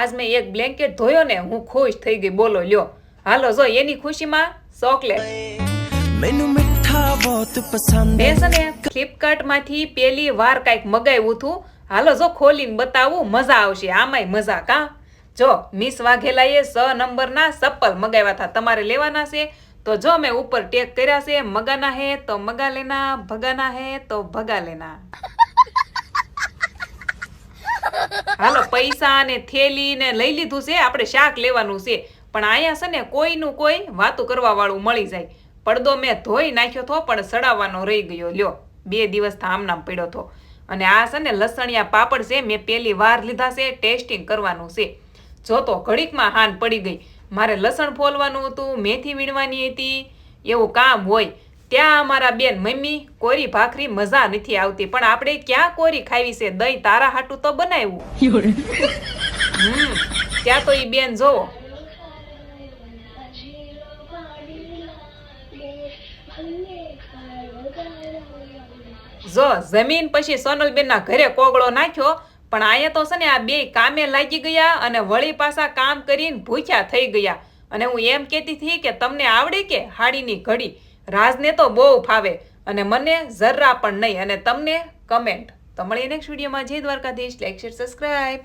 આજ મેં એક બ્લેન્કેટ ધોયો ને હું ખુશ થઈ ગઈ. બોલો લ્યો. હાલો જો એની ખુશીમાં ચોકલેટ મેં છે ને ફ્લિપકાર્ટમાંથી પેલી વાર કાંઈક મગાવ્યું હતું. હાલો જો ખોલીને બતાવું મજા આવશે. આમાંય મજા કા? જો મિસ વાઘેલાએ સ નંબરના ચપ્પલ મગાવ્યા હતા. તમારે લેવાના છે? તો જો મેં ઉપર ટેગ કર્યા છે મગાના હે તો મગા લેના ભગાના હે તો ભગા લેના. હાલો પૈસા ને થેલી ને લઈ લીધું છે, આપણે શાક લેવાનું છે. પણ અહીંયા છે ને, કોઈનું કોઈ વાતું કરવા વાળું મળી જાય. પડદો મેં ધોઈ નાખ્યો તો પણ સડાવવાનો રહી ગયો. લ્યો, બે દિવસ થામનામ નામ પડ્યો તો અને આ છે ને, લસણિયા પાપડ છે, મેં પહેલી વાર લીધા છે, ટેસ્ટિંગ કરવાનું છે. જો તો ઘડીકમાં હાન પડી ગઈ. મારે લસણ ફોલવાનું હતું, મેથી વીણવાની હતી, એવું કામ હોય. ત્યાં અમારા બેન મમ્મી કોરી ભાખરી મજા નથી આવતી પણ આપણે ક્યાં કોરી ખાવી છે? દહીં તારા હાટું તો બનાવ્યું. હમ ત્યાં તો એ બેન જોવો જો જમીન પછી સોનલબેનના ઘરે કોગળો નાખ્યો પણ અહીંયા તો છે ને આ બે કામે લાગી ગયા અને વળી પાછા કામ કરીને ભૂખ્યા થઈ ગયા. અને હું એમ કહેતી હતી કે તમને આવડે કે હાડીની ઘડી? રાજને તો બહુ ફાવે અને મને જરા પણ નહીં. અને તમને કમેન્ટ તો મળીએ નેક્સ્ટ વિડીયોમાં જય દ્વારકાધીશ. Like share subscribe